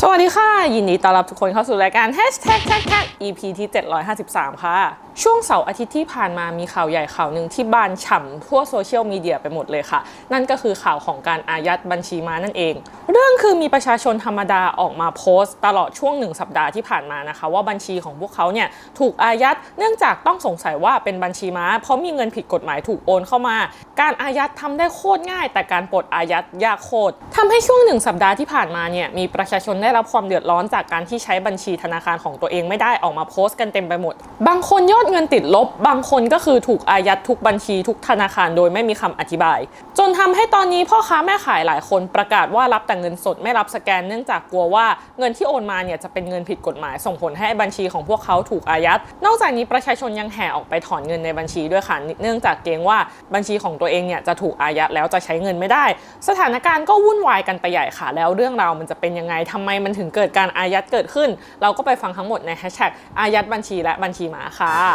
สวัสดีค่ะ ยินดีต้อนรับทุกคนเข้าสู่รายการ Hashtag Tag Tag EP ที่ 753 ค่ะช่วงเสาร์อาทิตย์ที่ผ่านมามีข่าวใหญ่ข่าวหนึ่งที่บานฉ่ำทั่วโซเชียลมีเดียไปหมดเลยค่ะ นั่นก็คือข่าวของการอายัดบัญชีม้านั่นเอง เรื่องคือมีประชาชนธรรมดาออกมาโพสต์ ตลอดช่วงหนึ่งสัปดาห์ที่ผ่านมานะคะ ว่าบัญชีของพวกเขาเนี่ยถูกอายัดเนื่องจากต้องสงสัยว่าเป็นบัญชีม้า เพราะมีเงินผิดกฎหมายถูกโอนเข้ามา การอายัดทำได้โคตรง่าย แต่การปลดอายัดยากโคตรทำให้ช่วงหนึ่งสัปดาห์ที่ผ่านมาเนี่ยมีประชาชนได้รับความเดือดร้อนจากการที่ใช้บัญชีธนาคารของตัวเองไม่ได้ออกมาโพสต์กันเต็มไปหมด บางคนยอดเงินติดลบ บางคนก็คือถูกอายัดทุกบัญชีทุกธนาคารโดยไม่มีคำอธิบาย จนทำให้ตอนนี้พ่อค้าแม่ขายหลายคนประกาศว่ารับแต่เงินสดไม่รับสแกนเนื่องจากกลัวว่าเงินที่โอนมาเนี่ยจะเป็นเงินผิดกฎหมาย ส่งผลให้บัญชีของพวกเขาถูกอายัด นอกจากนี้ประชาชนยังแห่ออกไปถอนเงินในบัญชีด้วยค่ะเนื่องจากเกรงว่าบัญชีของตัวเองเนี่ยจะถูกอายัดแล้วจะใช้เงินไม่ได้ สถานการณ์ก็วุ่นวายกันไปใหญ่ค่ะแล้วเรื่องราวมันจะเป็นยังไงทำไมมันถึงเกิดการอายัดเกิดขึ้น เราก็ไปฟังทั้งหมดในแฮชแท็กอายัดบัญชีและบัญชีมาค่ะ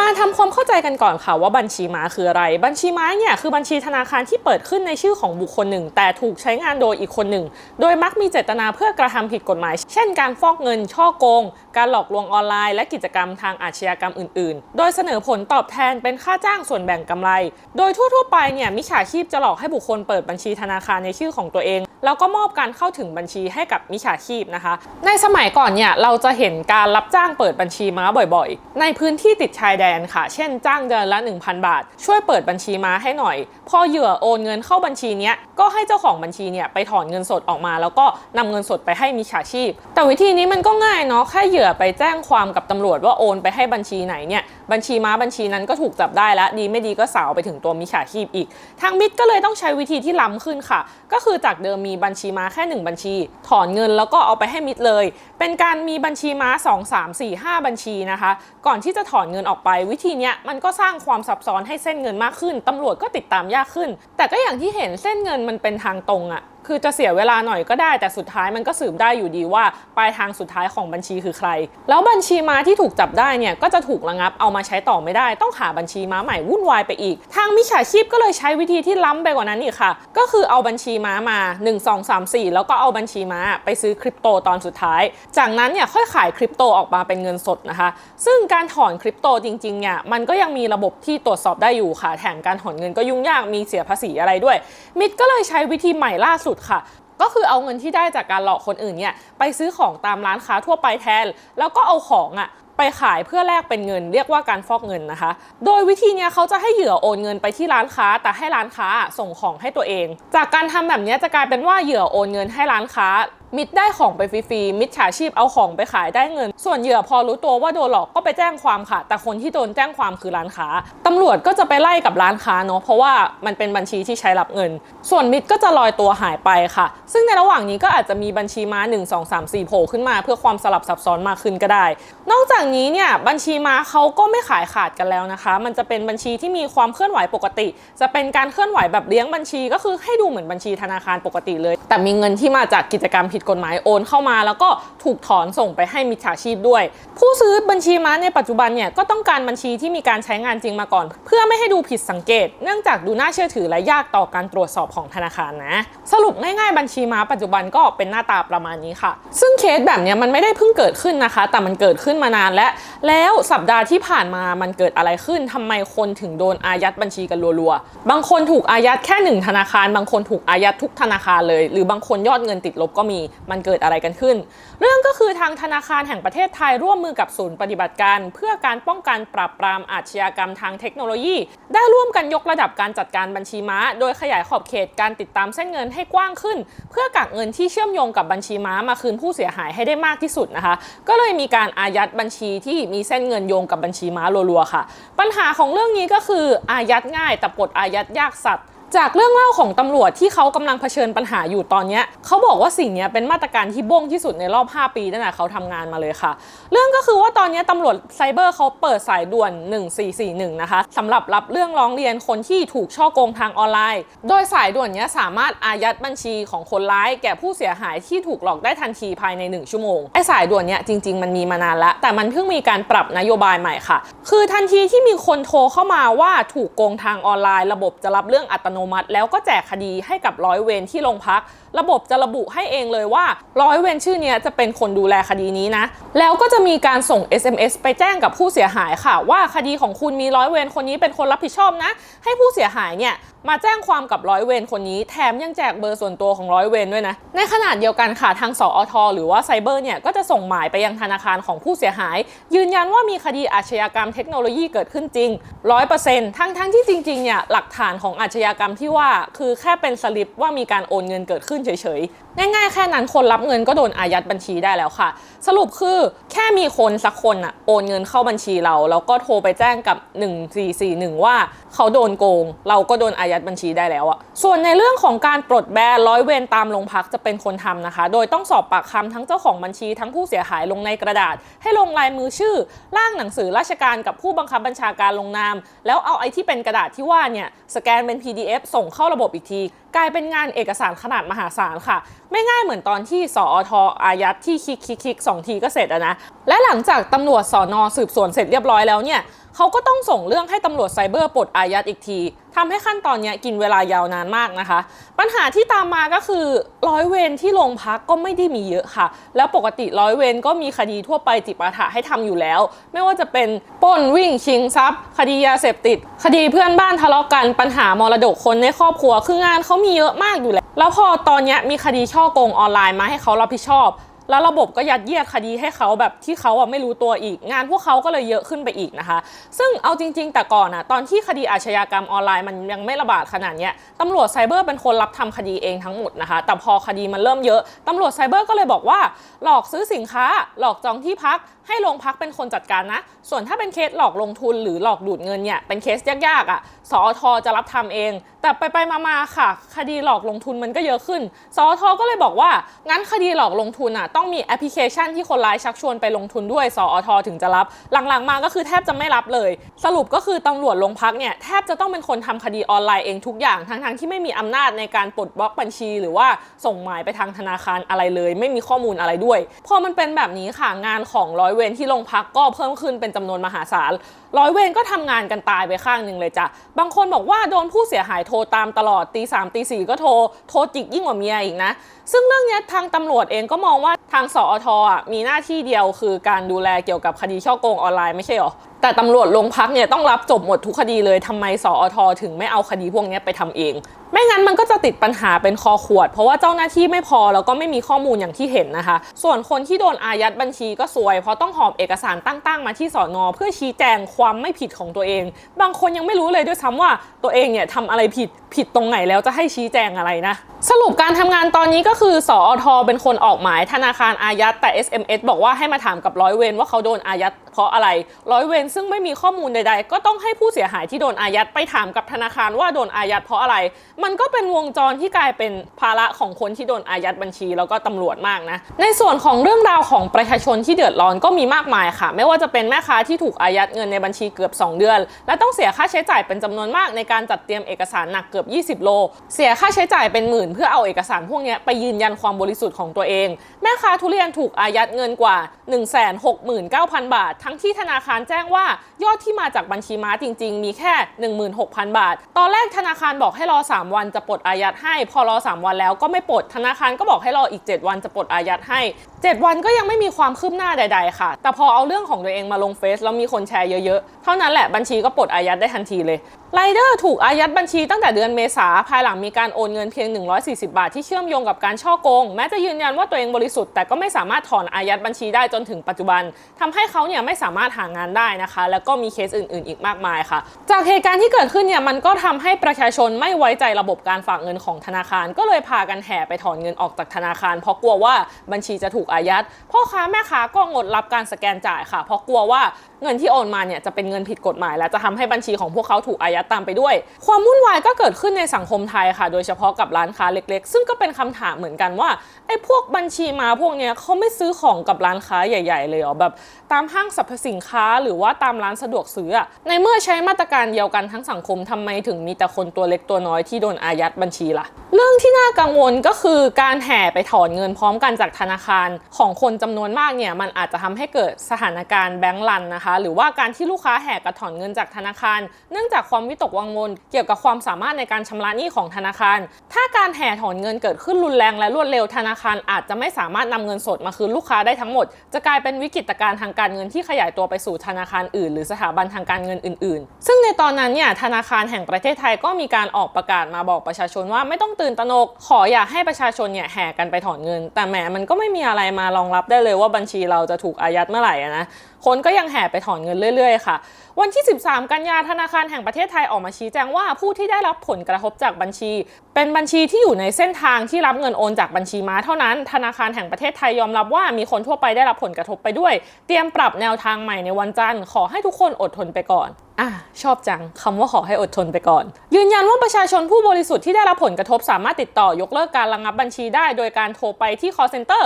มาทำความเข้าใจกันก่อนค่ะว่าบัญชีม้าคืออะไร บัญชีม้าเนี่ยคือบัญชีธนาคารที่เปิดขึ้นในชื่อของบุคคลหนึ่ง แต่ถูกใช้งานโดยอีกคนหนึ่ง โดยมักมีเจตนาเพื่อกระทำผิดกฎหมาย เช่น การฟอกเงิน ช่อโกง การหลอกลวงออนไลน์ และกิจกรรมทางอาชญากรรมอื่น ๆ โดยเสนอผลตอบแทนเป็นค่าจ้างส่วนแบ่งกำไร โดยทั่ว ๆ ไปเนี่ยมิจฉาชีพจะหลอกให้บุคคลเปิดบัญชีธนาคารในชื่อของตัวเองแล้วก็มอบการเข้าถึงบัญชีให้กับมิจฉาชีพนะคะ ในสมัยก่อนเนี่ยเราจะเห็นการรับจ้างเปิดบัญชีม้าบ่อยๆ ในพื้นที่ติดชายแดนค่ะ เช่น จ้างเดือนละ 1,000 บาท ช่วยเปิดบัญชีม้าให้หน่อย พอเหยื่อโอนเงินเข้าบัญชีเนี้ยก็ให้เจ้าของบัญชีเนี่ยไปถอนเงินสดออกมา แล้วก็นำเงินสดไปให้มิจฉาชีพ แต่วิธีนี้มันก็ง่ายเนาะแค่เหยื่อไปแจ้งความกับตำรวจว่าโอนไปให้บัญชีไหนเนี่ย บัญชีม้าบัญชีนั้นก็ถูกจับได้แล้วดีไม่ดีก็สาวไปถึงตัวมิจฉาชีพอีก ทางมิตรก็เลยต้องใช้วิธีที่ล้ำขึ้นค่ะ ก็คือจากเดิมมีบัญชีม้าแค่หนึ่งบัญชี ถอนเงินแล้วก็เอาไปให้มิตรเลย เป็นการมีบัญชีม้า 2 3 4 5 บัญชีนะคะ ก่อนที่จะถอนเงินออกไป วิธีนี้มันก็สร้างความซับซ้อนให้เส้นเงินมากขึ้นตำรวจก็ติดตามยากขึ้น แต่ก็อย่างที่เห็นเส้นเงินมันเป็นทางตรงอะ คือจะเสียเวลาหน่อยก็ได้ แต่สุดท้ายมันก็สืบได้อยู่ดีว่าปลายทางสุดท้ายของบัญชีคือใคร แล้วบัญชีม้าที่ถูกจับได้เนี่ยก็จะถูกระงับเอามาใช้ต่อไม่ได้ ต้องหาบัญชีม้าใหม่วุ่นวายไปอีก ทางมิจฉาชีพก็เลยใช้วิธีที่ล้ำไปกว่านั้นอีกค่ะ ก็คือเอาบัญชีม้ามา 1 2 3 4 แล้วก็เอาบัญชีม้าไปซื้อคริปโตตอนสุดท้าย จากนั้นเนี่ยค่อยขายคริปโตออกมาเป็นเงินสดนะคะ ซึ่งการถอนคริปโตจริงๆเนี่ยมันก็ยังมีระบบที่ตรวจสอบได้อยู่ค่ะ แถมการถอนเงินก็ยุ่งยากมีเสียภาษีอะไรด้วย มิดก็เลยใช้วิธีใหม่ล่าสุดค่ะ ก็คือเอาเงินที่ได้จากการหลอกคนอื่นเนี่ยไปซื้อของตามร้านค้าทั่วไปแทน แล้วก็เอาของอะไปขายเพื่อแลกเป็นเงินเรียกว่าการฟอกเงินนะคะ โดยวิธีเนี้ยเขาจะให้เหยื่อโอนเงินไปที่ร้านค้า แต่ให้ร้านค้าส่งของให้ตัวเอง จากการทำแบบนี้จะกลายเป็นว่าเหยื่อโอนเงินให้ร้านค้า มิดได้ของไปฟรีๆมิดฉาชีพเอาของไปขายได้เงิน ส่วนเหยื่อพอรู้ตัวว่าโดนหลอกก็ไปแจ้งความค่ะ แต่คนที่โดนแจ้งความคือร้านค้าตำรวจก็จะไปไล่กับร้านค้าเนาะเพราะว่ามันเป็นบัญชีที่ใช้รับเงิน ส่วนมิดก็จะลอยตัวหายไปค่ะ ซึ่งในระหว่างนี้ก็อาจจะมีบัญชีม้า 1 2 3 4โผล่ขึ้นมา เพื่อความสลับซับซ้อนมากขึ้นก็ได้ นอกจากนี้เนี่ยบัญชีม้าเขาก็ไม่ขายขาดกันแล้วนะคะ มันจะเป็นบัญชีที่มีความเคลื่อนไหวปกติ จะเป็นการเคลื่อนไหวแบบเลี้ยงบัญชีก็คือให้ดูเหมือนบัญชีธนาคารปกติเลย แต่มีเงินที่มาจากกิจกรรมผิดกฎหมายโอนเข้ามา แล้วก็ถูกถอนส่งไปให้มิจฉาชีพด้วย ผู้ซื้อบัญชีม้าในปัจจุบันเนี่ยก็ต้องการบัญชีที่มีการใช้งานจริงมาก่อน เพื่อไม่ให้ดูผิดสังเกต เนื่องจากดูน่าเชื่อถือและยากต่อการตรวจสอบของธนาคารนะ สรุปง่ายๆบัญชีม้าปัจจุบันก็เป็นหน้าตาประมาณนี้ค่ะ ซึ่งเคสแบบเนี้ยมันไม่ได้เพิ่งเกิดขึ้นนะคะ แต่มันเกิดขึ้นมานานแล้วแล้วสัปดาห์ที่ผ่านมามันเกิดอะไรขึ้นทำไมคนถึงโดนอายัดบัญชีกันรัวๆ บางคนถูกอายัดแค่หนึ่งธนาคาร บางคนถูกอายัดทุกธนาคารเลย หรือบางคนยอดเงินติดลบก็มีมันเกิดอะไรกันขึ้น เรื่องก็คือทางธนาคารแห่งประเทศไทยร่วมมือกับศูนย์ปฏิบัติการ เพื่อการป้องกันปราบปรามอาชญากรรมทางเทคโนโลยี ได้ร่วมกันยกระดับการจัดการบัญชีม้า โดยขยายขอบเขตการติดตามเส้นเงินให้กว้างขึ้น เพื่อกักเงินที่เชื่อมโยงกับบัญชีม้ามาคืนผู้เสียหายให้ได้มากที่สุดนะคะ ก็เลยมีการอายัดบัญชีที่มีเส้นเงินโยงกับบัญชีม้ารัวๆค่ะ ปัญหาของเรื่องนี้ก็คืออายัดง่ายแต่ปลดอายัดยากสัตว์ จากเรื่องเล่าของตำรวจที่เขากำลังเผชิญปัญหาอยู่ตอนนี้เขาบอกว่าสิ่งนี้เป็นมาตรการที่บ้งที่สุดในรอบ 5 ปีตั้งแต่เขาทำงานมาเลยค่ะ เรื่องก็คือว่าตอนนี้ตำรวจไซเบอร์เขาเปิดสายด่วน 1441 นะคะสำหรับรับเรื่องร้องเรียนคนที่ถูกช่อโกงทางออนไลน์ โดยสายด่วนนี้สามารถอายัดบัญชีของคนร้ายแก่ผู้เสียหายที่ถูกหลอกได้ทันทีภายใน 1 ชั่วโมงไอ้สายด่วนนี้จริง ๆ มันมีมานานแล้ว แต่มันเพิ่งมีการปรับนโยบายใหม่ค่ะ คือทันทีที่มีคนโทรเข้ามาว่าถูกโกงทางออนไลน์ ระบบจะรับเรื่องอัตโนมัติ แล้วก็แจกคดีให้กับร้อยเวรที่โรงพักระบบจะระบุให้เองเลยว่า ร้อยเวรชื่อนี้จะเป็นคนดูแลคดีนี้นะ แล้วก็จะมีการส่ง SMS ไปแจ้งกับผู้เสียหายค่ะ ว่าคดีของคุณมีร้อยเวรคนนี้เป็นคนรับผิดชอบนะ ให้ผู้เสียหายเนี่ยมาแจ้งความกับร้อยเวรคนนี้แถมยังแจกเบอร์ส่วนตัวของร้อยเวรด้วยนะ ในขนาดเดียวกันค่ะทางสอทหรือว่าไซเบอร์เนี่ยก็จะส่งหมายไปยังธนาคารของผู้เสียหาย ยืนยันว่ามีคดีอาชญากรรมเทคโนโลยีเกิดขึ้นจริง100%ทั้งทั้งที่จริงๆเนี่ยหลักฐานของอาชญากรรมที่ว่าคือแค่เป็นสลิปว่ามีการโอนเงินเกิดขึ้นเฉยๆ ง่ายๆแค่นั้นคนรับเงินก็โดนอายัดบัญชีได้แล้วค่ะ สรุปคือแค่มีคนสักคนอะโอนเงินเข้าบัญชีเรา แล้วก็โทรไปแจ้งกับ 1441 ว่าเขาโดนโกง เราก็โดนอายัดบัญชีได้แล้วอะส่วนในเรื่องของการปลดแบนร้อยเวรตามโรงพักจะเป็นคนทำนะคะ โดยต้องสอบปากคำทั้งเจ้าของบัญชีทั้งผู้เสียหายลงในกระดาษ ให้ลงลายมือชื่อร่างหนังสือราชการกับผู้บังคับบัญชาการลงนาม แล้วเอาไอ้ที่เป็นกระดาษที่ว่าเนี่ยสแกนเป็น PDF ส่งเข้าระบบอีกที กลายเป็นงานเอกสารขนาดมหาศาลค่ะไม่ง่ายเหมือนตอนที่สอทอายัดที่คลิกคลิกคลิกสองทีก็เสร็จอะนะ และหลังจากตำรวจสอนอสืบสวนเสร็จเรียบร้อยแล้วเนี่ย เขาก็ต้องส่งเรื่องให้ตำรวจไซเบอร์ปลดอายัดอีกทีทำให้ขั้นตอนนี้กินเวลายาวนานมากนะคะ ปัญหาที่ตามมาก็คือร้อยเวรที่โรงพักก็ไม่ได้มีเยอะค่ะ แล้วปกติร้อยเวรก็มีคดีทั่วไปจิปาถะให้ทำอยู่แล้ว ไม่ว่าจะเป็นปล้นวิ่งชิงทรัพย์ คดียาเสพติด คดีเพื่อนบ้านทะเลาะกันปัญหามรดกคนในครอบครัวคืองานเขามีเยอะมากอยู่แล้ว แล้วพอตอนนี้มีคดีช่อโกงออนไลน์มาให้เขารับผิดชอบ แล้วระบบก็ยัดเยียดคดีให้เขาแบบที่เขาอะไม่รู้ตัวอีก งานพวกเขาก็เลยเยอะขึ้นไปอีกนะคะ ซึ่งเอาจริง ๆ แต่ก่อนอะตอนที่คดีอาชญากรรมออนไลน์มันยังไม่ระบาดขนาดเนี้ยตำรวจไซเบอร์เป็นคนรับทำคดีเองทั้งหมดนะคะ แต่พอคดีมันเริ่มเยอะตำรวจไซเบอร์ก็เลยบอกว่า หลอกซื้อสินค้า หลอกจองที่พัก ให้โรงพักเป็นคนจัดการนะ ส่วนถ้าเป็นเคสหลอกลงทุนหรือหลอกดูดเงินเนี่ยเป็นเคสยากๆอะสอทจะรับทำเอง แต่ไปๆมาๆค่ะ คดีหลอกลงทุนมันก็เยอะขึ้นสอทก็เลยบอกว่างั้นคดีหลอกลงทุนอะต้อง้องมีแอปพลิเคชันที่คนร้ายชักชวนไปลงทุนด้วยสอทถึงจะรับ หลังๆมาก็คือแทบจะไม่รับเลย สรุปก็คือตำรวจโรงพักเนี่ยแทบจะต้องเป็นคนทำคดีออนไลน์เองทุกอย่างทั้งๆที่ไม่มีอำนาจในการปลดบล็อกบัญชี หรือว่าส่งหมายไปทางธนาคารอะไรเลย ไม่มีข้อมูลอะไรด้วยพอมันเป็นแบบนี้ค่ะงานของร้อยเวรที่โรงพักก็เพิ่มขึ้นเป็นจำนวนมหาศาลร้อยเวรก็ทำงานกันตายไปข้างหนึ่งเลยจ้ะ บางคนบอกว่าโดนผู้เสียหายโทรตามตลอดตีสามตีสี่ก็โทร โทรจิกยิ่งกว่าเมียอีกนะ ซึ่งเรื่องนี้ทางตำรวจเองก็มองว่าทางสอทอมีหน้าที่เดียวคือการดูแลเกี่ยวกับคดีช่อโกงออนไลน์ไม่ใช่หรอ แต่ตำรวจโรงพักเนี่ยต้องรับจบหมดทุกคดีเลยทำไมสอทถึงไม่เอาคดีพวกนี้ไปทำเอง ไม่งั้นมันก็จะติดปัญหาเป็นคอขวด เพราะว่าเจ้าหน้าที่ไม่พอแล้วก็ไม่มีข้อมูลอย่างที่เห็นนะคะ ส่วนคนที่โดนอายัดบัญชีก็ซวย เพราะต้องหอบเอกสารตั้งๆมาที่สอนอเพื่อชี้แจงความไม่ผิดของตัวเอง บางคนยังไม่รู้เลยด้วยซ้ำว่าตัวเองเนี่ยทำอะไรผิดผิดตรงไหนแล้วจะให้ชี้แจงอะไรนะสรุปการทำงานตอนนี้ก็คือสอทเป็นคนออกหมายธนาคารอายัดแต่ SMS บอกว่าให้มาถามกับร้อยเวรว่าเขาโดนอายัดเพราะอะไรร้อยเวรซึ่งไม่มีข้อมูลใด ๆ ก็ต้องให้ผู้เสียหายที่โดนอายัดไปถามกับธนาคารว่าโดนอายัดเพราะอะไร มันก็เป็นวงจรที่กลายเป็นภาระของคนที่โดนอายัดบัญชีแล้วก็ตำรวจมากนะ ในส่วนของเรื่องราวของประชาชนที่เดือดร้อนก็มีมากมายค่ะ ไม่ว่าจะเป็นแม่ค้าที่ถูกอายัดเงินในบัญชีเกือบ 2 เดือน และต้องเสียค่าใช้จ่ายเป็นจำนวนมากในการจัดเตรียมเอกสารหนักเกือบ 20 โล เสียค่าใช้จ่ายเป็นหมื่น เพื่อเอาเอกสารพวกนี้ไปยืนยันความบริสุทธิ์ของตัวเอง แม่ค้าทุเรียนถูกอายัดเงินกว่า 169,000 บาท ทั้งที่ธนาคารแจ้งว่ายอดที่มาจากบัญชีม้าจริง ๆ มีแค่ 16,000 บาท ตอนแรกธนาคารบอกให้รอ 3 วันจะปลดอายัดให้ พอรอ 3 วันแล้วก็ไม่ปลดธนาคารก็บอกให้รออีก 7 วันจะปลดอายัดให้ 7 วันก็ยังไม่มีความคืบหน้าใด ๆ ค่ะ แต่พอเอาเรื่องของตัวเองมาลงเฟซแล้วมีคนแชร์เยอะๆ เท่านั้นแหละบัญชีก็ปลดอายัดได้ทันทีเลยไรเดอร์ถูกอายัดบัญชีตั้งแต่เดือนเมษาภายหลังมีการโอนเงินเพียง 140 บาทที่เชื่อมโยงกับการช่อโกง แม้จะยืนยันว่าตัวเองบริสุทธิ์แต่ก็ไม่สามารถถอนอายัดบัญชีได้จนถึงปัจจุบันทำให้เขาเนี่ยไม่สามารถหางานได้นะคะ แล้วก็มีเคสอื่นๆ อีกมากมายค่ะ จากเหตุการณ์ที่เกิดขึ้นเนี่ยมันก็ทำให้ประชาชนไม่ไว้ใจระบบการฝากเงินของธนาคาร ก็เลยพากันแห่ไปถอนเงินออกจากธนาคาร เพราะกลัวว่าบัญชีจะถูกอายัดพ่อค้าแม่ค้าก็งดรับการสแกนจ่ายค่ะ เพราะกลัวว่าเงินที่โอนมาเนี่ยจะเป็นเงินผิดกฎหมาย และจะทำให้บัญชีของพวกเขาถูกอายัดตามไปด้วย ความวุ่นวายก็เกิดขึ้นในสังคมไทยค่ะ โดยเฉพาะกับร้านค้าเล็กๆ ซึ่งก็เป็นคำถามเหมือนกันว่าไอ้พวกบัญชีมาพวกเนี้ยเขาไม่ซื้อของกับร้านค้าใหญ่ ๆ เลยเหรอแบบตามห้างสรรพสินค้าหรือว่าตามร้านสะดวกซื้อในเมื่อใช้มาตรการเดียวกันทั้งสังคมทำไมถึงมีแต่คนตัวเล็กตัวน้อยที่โดนอายัดบัญชีล่ะ เรื่องที่น่ากังวลก็คือการแห่ไปถอนเงินพร้อมกันจากธนาคารของคนจำนวนมากเนี่ยมันอาจจะทำให้เกิดสถานการณ์แบงก์รันนะคะ หรือว่าการที่ลูกค้าแห่กระถอนเงินจากธนาคาร เนื่องจากความวิตกกังวลเกี่ยวกับความสามารถในการชำระหนี้ของธนาคาร ถ้าการแห่ถอนเงินเกิดขึ้นรุนแรงและรวดเร็วธนาคารอาจจะไม่สามารถนำเงินสดมาคืนลูกค้าได้ทั้งหมด จะกลายเป็นวิกฤตการณ์ทางการเงินที่ขยายตัวไปสู่ธนาคารอื่น หรือสถาบันทางการเงินอื่น ๆ ซึ่งในตอนนั้นเนี่ยธนาคารแห่งประเทศไทยก็มีการออกประกาศมาบอกประชาชนว่าไม่ต้องตื่นตระหนก ขออย่าให้ประชาชนเนี่ยแห่กันไปถอนเงิน แต่แหมมันก็ไม่มีอะไรมารองรับได้เลยว่าบัญชีเราจะถูกอายัดเมื่อไหร่นะคนก็ยังแห่ไปถอนเงินเรื่อยๆ ค่ะ วันที่ 13 กันยาธนาคารแห่งประเทศไทยออกมาชี้แจงว่าผู้ที่ได้รับผลกระทบจากบัญชี เป็นบัญชีที่อยู่ในเส้นทางที่รับเงินโอนจากบัญชีม้าเท่านั้น ธนาคารแห่งประเทศไทยยอมรับว่ามีคนทั่วไปได้รับผลกระทบไปด้วย เตรียมปรับแนวทางใหม่ในวันจันทร์ขอให้ทุกคนอดทนไปก่อน อะชอบจังคำว่าขอให้อดทนไปก่อน ยืนยันว่าประชาชนผู้บริสุทธิ์ที่ได้รับผลกระทบสามารถติดต่อยกเลิกการระงับบัญชีได้ โดยการโทรไปที่ call center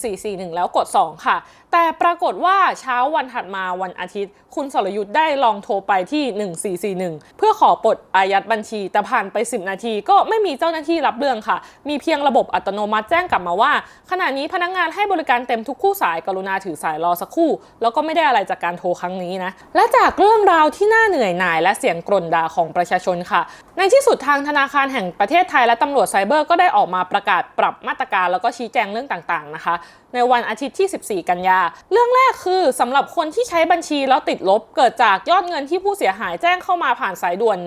1441 แล้วกด 2 ค่ะ แต่ปรากฏว่าเช้าวันถัดมาวันอาทิตย์ คุณสรยุทธ์ได้ลองโทรไปที่ 1441 เพื่อขอปลดอายัดบัญชี แต่ผ่านไป 10 นาทีก็ไม่มีเจ้าหน้าที่รับเรื่องค่ะ มีเพียงระบบอัตโนมัติแจ้งกลับมาว่า ขณะนี้พนักงานให้บริการเต็มทุกคู่สายกรุณาถือสายรอสักครู่ แล้วก็ไม่ได้อะไรจากการโทรครั้งนี้นะและจากเรื่องราวที่น่าเหนื่อยหน่ายและเสียงกร่นด่าของประชาชนค่ะ ในที่สุดทางธนาคารแห่งประเทศไทยและตำรวจไซเบอร์ก็ได้ออกมาประกาศปรับมาตรการแล้วก็ชี้แจงเรื่องต่างๆนะคะ ในวันอาทิตย์ที่ 14 กันยา เรื่องแรกคือสำหรับคนที่ใช้บัญชีแล้วติดลบ เกิดจากยอดเงินที่ผู้เสียหายแจ้งเข้ามาผ่านสายด่วน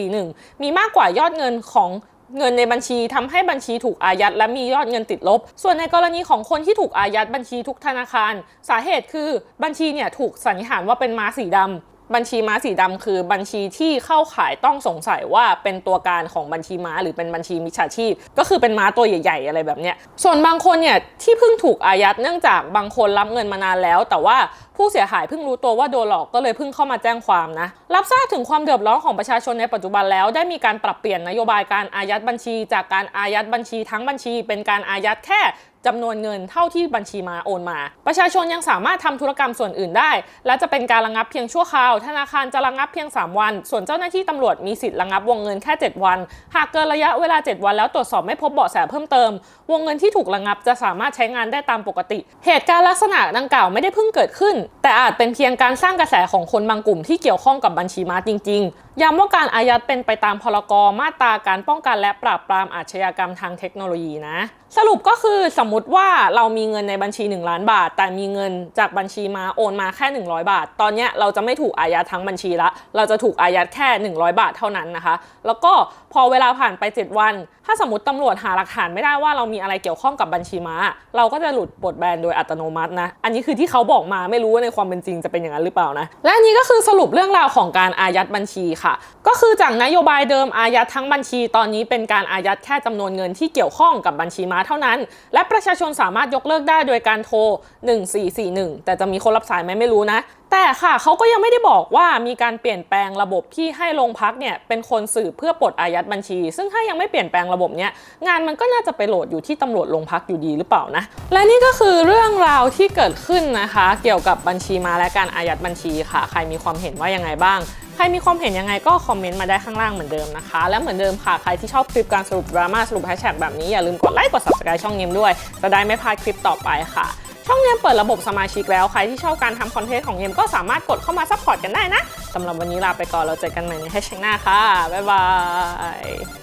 1441 มีมากกว่ายอดเงินของเงินในบัญชีทำให้บัญชีถูกอายัด และมียอดเงินติดลบ ส่วนในกรณีของคนที่ถูกอายัดบัญชีทุกธนาคาร สาเหตุคือบัญชีเนี่ยถูกสันนิษฐานว่าเป็นม้าสีดำ บัญชีม้าสีดำคือบัญชีที่เข้าขายต้องสงสัยว่าเป็นตัวการของบัญชีม้าหรือเป็นบัญชีมิจฉาชีพ ก็คือเป็นม้าตัวใหญ่ ๆ อะไรแบบเนี้ยส่วนบางคนเนี่ยที่เพิ่งถูกอายัดเนื่องจากบางคนรับเงินมานานแล้ว แต่ว่าผู้เสียหายเพิ่งรู้ตัวว่าโดนหลอกก็เลยเพิ่งเข้ามาแจ้งความนะรับทราบถึงความเดือดร้อนของประชาชนในปัจจุบันแล้วได้มีการปรับเปลี่ยนนโยบายการอายัดบัญชี จากการอายัดบัญชีทั้งบัญชี เป็นการอายัดแค่ จำนวนเงินเท่าที่บัญชีมาโอนมา ประชาชนยังสามารถทำธุรกรรมส่วนอื่นได้ และจะเป็นการระงับเพียงชั่วคราว ธนาคารจะระงับเพียง 3 วัน ส่วนเจ้าหน้าที่ตำรวจมีสิทธิ์ระงับวงเงินแค่ 7 วัน หากเกินระยะเวลา 7 วันแล้วตรวจสอบไม่พบเบาะแสเพิ่มเติม วงเงินที่ถูกระงับจะสามารถใช้งานได้ตามปกติ เหตุการณ์ลักษณะดังกล่าวไม่ได้เพิ่งเกิดขึ้น แต่อาจเป็นเพียงการสร้างกระแสของคนบางกลุ่มที่เกี่ยวข้องกับบัญชีม้าจริง ๆย้ำว่าการอายัดเป็นไปตามพรกรมาตราการป้องกันและปราบปรามอาชญากรรมทางเทคโนโลยีนะ สรุปก็คือสมมติว่าเรามีเงินในบัญชี 1 ล้านบาท แต่มีเงินจากบัญชีมาโอนมาแค่ 100 บาท ตอนนี้เราจะไม่ถูกอายัดทั้งบัญชีละ เราจะถูกอายัดแค่ 100 บาทเท่านั้นนะคะ แล้วก็พอเวลาผ่านไป 7 วัน ถ้าสมมติตำรวจหาหลักฐานไม่ได้ว่าเรามีอะไรเกี่ยวข้องกับบัญชีม้า เราก็จะหลุดปลดแบนโดยอัตโนมัตินะ อันนี้คือที่เขาบอกมาไม่รู้ว่าในความเป็นจริงจะเป็นอย่างนั้นหรือเปล่านะ และนนี้ก็คือสรุปเรื่องราวของการอายัดบัญชีค่ะ ก็คือจากนโยบายเดิมอายัดทั้งบัญชีตอนนี้เป็นการอายัดแค่จำนวนเงินที่เกี่ยวข้องกับบัญชีม้าเท่านั้น และประชาชนสามารถยกเลิกได้โดยการโทร 1441 แต่จะมีคนรับสายไหมไม่รู้นะ แต่ค่ะเขาก็ยังไม่ได้บอกว่ามีการเปลี่ยนแปลงระบบที่ให้โรงพักเนี่ยเป็นคนสืบเพื่อปลดอายัดบัญชี ซึ่งถ้ายังไม่เปลี่ยนแปลงระบบเนี้ยงานมันก็น่าจะไปโหลดอยู่ที่ตำรวจโรงพักอยู่ดีหรือเปล่านะ และนี่ก็คือเรื่องราวที่เกิดขึ้นนะคะ เกี่ยวกับบัญชีมาและการอายัดบัญชีค่ะ ใครมีความเห็นว่ายังไงบ้าง ใครมีความเห็นยังไงก็คอมเมนต์มาได้ข้างล่างเหมือนเดิมนะคะ และเหมือนเดิมค่ะ ใครที่ชอบคลิปการสรุปดราม่าสรุปแฮชแท็กแบบนี้อย่าลืมกดไลค์กด subscribe ช่องเนมด้วย จะได้ไม่พลาดคลิปต่อไปค่ะ ช่องเนมเปิดระบบสมาชิกแล้วใครที่ชอบการทำคอนเทนต์ของเนมก็สามารถกดเข้ามาซัพพอร์ตกันได้นะสำหรับวันนี้ลาไปก่อนเราเจอกันใหม่ในแฮชแท็กหน้าค่ะบ๊ายบาย